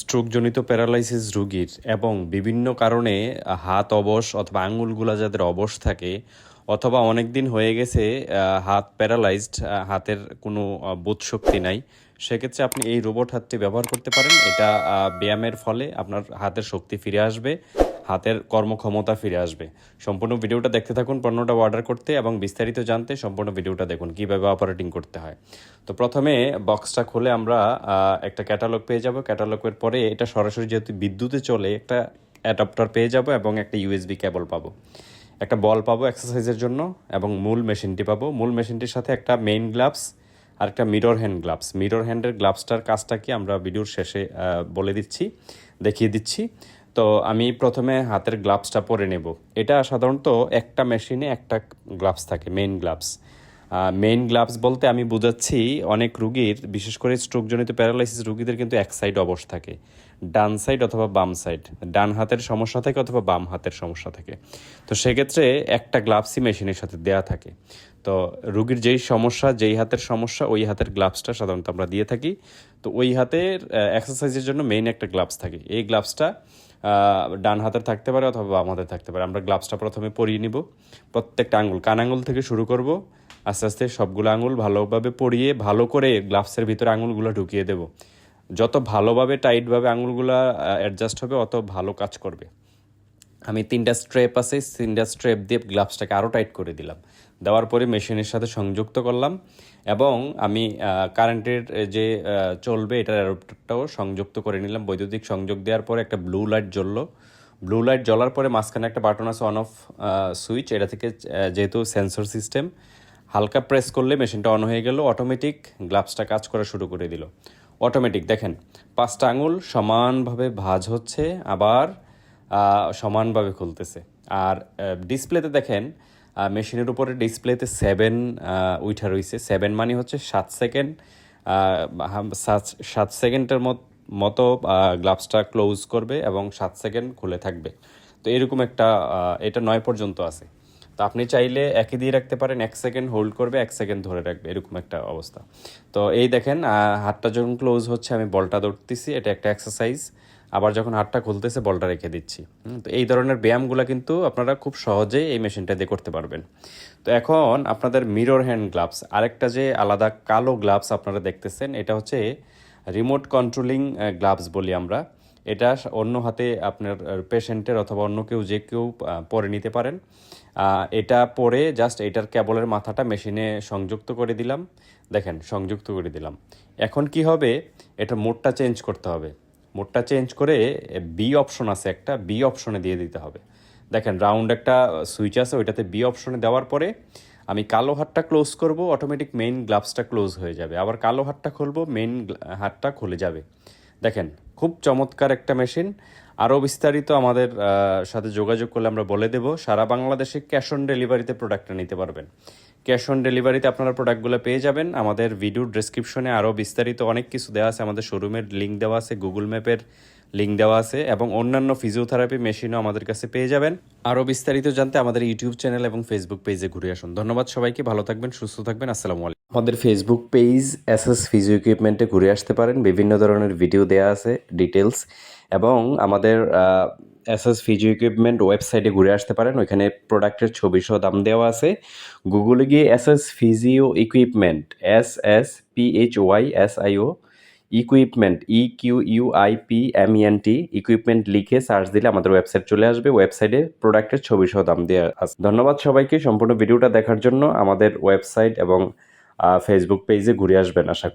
স্ট্রোকজনিত paralysis রুগীর এবং বিভিন্ন কারণে হাত অবশ অথবা আঙুলগুলা যাদের অবশ থাকে অথবা অনেক দিন হয়ে গেছে হাত প্যারালাইজড হাতের কোনো বোধশক্তি বোধ শক্তি নাই, সেক্ষেত্রে আপনি এই রোবট হাতটি ব্যবহার করতে পারেন। এটা ব্যায়ামের ফলে আপনার হাতের শক্তি ফিরে আসবে। হাতের কর্মক্ষমতা ফিরে আসবে। সম্পূর্ণ ভিডিওটা দেখতে থাকুন পণ্যটা অর্ডার করতে এবং বিস্তারিত জানতে সম্পূর্ণ ভিডিওটা দেখুন, কীভাবে অপারেটিং করতে হয়। তো প্রথমে বক্সটা খুলে আমরা একটা ক্যাটালগ পেয়ে যাব। ক্যাটালগের পরে এটা সরাসরি যেহেতু বিদ্যুতে চলে, একটা অ্যাডাপ্টার পেয়ে যাব এবং একটা ইউএসবি কেবল পাবো। একটা বল পাবো এক্সারসাইজের জন্য এবং মূল মেশিনটি পাবো। মূল মেশিনটির সাথে একটা মেইন গ্লাভস আর একটা মিরর হ্যান্ড গ্লাভস মিরর হ্যান্ডের গ্লাভসটার কাজটা কি আমরা ভিডিওর শেষে বলে দিচ্ছি, দেখিয়ে দিচ্ছি। তো আমি প্রথমে হাতের গ্লাভসটা পরে নেব। এটা সাধারণত একটা মেশিনে একটা গ্লাভস থাকে মেইন গ্লাভস মেইন গ্লাভস বলতে আমি বোঝাচ্ছি অনেক রুগীর, বিশেষ করে স্ট্রোকজনিত প্যারালাইসিস রুগীদের কিন্তু এক সাইড অবশ থাকে। ডান সাইড অথবা বাম সাইড ডান হাতের সমস্যা থাকে অথবা বাম হাতের সমস্যা থাকে। তো সেক্ষেত্রে একটা গ্লাভসই মেশিনের সাথে দেয়া থাকে। তো রুগীর যেই সমস্যা, যেই হাতের সমস্যা, ওই হাতের গ্লাভসটা সাধারণত আমরা দিয়ে থাকি। তো ওই হাতের এক্সারসাইজের জন্য মেইন একটা গ্লাভস থাকে। এই গ্লাভসটা ডান হাতের থাকতে পারে অথবা বাম হাতে থাকতে পারে। আমরা গ্লাভসটা প্রথমে পরিয়ে নিব। প্রত্যেকটা আঙুল কান আঙুল থেকে শুরু করব। আস্তে আস্তে সবগুলো আঙুল ভালোভাবে পরিয়ে ভালো করে গ্লাভসের ভিতরে আঙুলগুলো ঢুকিয়ে দেব। যত ভালোভাবে টাইটভাবে আঙুলগুলো অ্যাডজাস্ট হবে, অত ভালো কাজ করবে। আমি তিনটা স্ট্রেপ আছে, তিনটা স্ট্রেপ দিয়ে গ্লাভসটাকে আরও টাইট করে দিলাম। দেওয়ার পরে মেশিনের সাথে সংযুক্ত করলাম এবং আমি কারেন্টের যে চলবে এটার অ্যাডাপ্টারটাও সংযুক্ত করে নিলাম। বৈদ্যুতিক সংযোগ দেওয়ার পরে একটা ব্লু লাইট জ্বললো। ব্লু লাইট জ্বলার পরে মাঝখানে একটা বাটন আছে অন অফ সুইচ এটা থেকে যেহেতু সেন্সর সিস্টেম হালকা প্রেস করলে মেশিনটা অন হয়ে গেল অটোমেটিক গ্লাভসটা কাজ করা শুরু করে দিল। অটোমেটিক দেখেন, পাঁচটা আঙুল সমানভাবে ভাজ হচ্ছে, আবার সমানভাবে খুলতেছে। আর ডিসপ্লেতে দেখেন মেশিনের উপরে ডিসপ্লেতে সেভেন উইঠা রয়েছে সেভেন মানে হচ্ছে সাত সেকেন্ড সাত সেকেন্ডের মত- গ্লাভসটা ক্লোজ করবে এবং সাত সেকেন্ড খুলে থাকবে। তো এরকম একটা এটা নয় পর্যন্ত আছে। তো আপনি চাইলে একই দিয়ে রাখতে পারেন, এক সেকেন্ড হোল্ড করবে, এক সেকেন্ড ধরে রাখবে, এরকম একটা অবস্থা। তো এই দেখেন হাতটা যখন ক্লোজ হচ্ছে, আমি বলটা ধরতেছি, এটা একটা এক্সারসাইজ আবার যখন হাতটা খুলতেছে, বলটা রেখে দিচ্ছি। তো এই ধরনের ব্যায়ামগুলো কিন্তু আপনারা খুব সহজেই এই মেশিনটা দিয়ে করতে পারবেন। তো এখন আপনাদের মিরর হ্যান্ড গ্লাভস আরেকটা যে আলাদা কালো গ্লাভস আপনারা দেখতেছেন, এটা হচ্ছে রিমোট কন্ট্রোলিং গ্লাভস বলি আমরা। এটা অন্য হাতে আপনার পেশেন্টের অথবা অন্য কেউ যে কেউ পরে নিতে পারেন। এটা পরে জাস্ট এটার কেবলের মাথাটা মেশিনে সংযুক্ত করে দিলাম। দেখেন, সংযুক্ত করে দিলাম। এখন কি হবে? এটা মোডটা চেঞ্জ করতে হবে। মোডটা চেঞ্জ করে বি অপশন আছে একটা বি অপশনে দিয়ে দিতে হবে। দেখেন রাউন্ড একটা সুইচ আছে, ওইটাতে বি অপশনে দেওয়ার পরে আমি কালো হাতটা ক্লোজ করব অটোমেটিক মেইন গ্লাভসটা ক্লোজ হয়ে যাবে। আবার কালো হাতটা খুলবো মেইন হাতটা খুলে যাবে। দেখেন, খুব চমৎকার একটা মেশিন। আরও বিস্তারিত আমাদের সাথে যোগাযোগ করলে আমরা বলে দেব, সারা বাংলাদেশে ক্যাশ অন ডেলিভারিতে প্রোডাক্টটা নিতে পারবেন। ক্যাশ অন ডেলিভারিতে আপনারা প্রোডাক্টগুলো পেয়ে যাবেন। আমাদের ভিডিও ডেসক্রিপশনে আরও বিস্তারিত অনেক কিছু দেওয়া আছে। আমাদের শোরুমের লিঙ্ক দেওয়া আছে, গুগল ম্যাপের লিঙ্ক দেওয়া আছে এবং অন্যান্য ফিজিওথেরাপি মেশিনও আমাদের কাছে পেয়ে যাবেন। আরও বিস্তারিত জানতে আমাদের ইউটিউব চ্যানেল এবং ফেসবুক পেজে ঘুরে আসুন। ধন্যবাদ সবাইকে, ভালো থাকবেন, সুস্থ থাকবেন। আসসালামু আলাইকুম। আমাদের ফেসবুক পেজ এসএস ফিজিও ইকুইপমেন্টে ঘুরে আসতে পারেন। বিভিন্ন ধরনের ভিডিও দেওয়া আছে ডিটেলস এবং আমাদের এসএস ফিজিও ইকুইপমেন্ট ওয়েবসাইটে ঘুরে আসতে পারেন। ওইখানে প্রোডাক্টের ছবি সহ দাম দেওয়া আছে। গুগলে গিয়ে SS physio equipment S S P H Y S I O equipment E Q U I P M N T equipment লিখে সার্চ দিলে আমাদের ওয়েবসাইট চলে আসবে। ওয়েবসাইটে প্রোডাক্টের ছবি সহ দাম দেওয়া আছে। ধন্যবাদ সবাইকে সম্পূর্ণ ভিডিওটা দেখার জন্য। আমাদের ওয়েবসাইট এবং ফেসবুক পেজে ঘুরে আসবেন আশা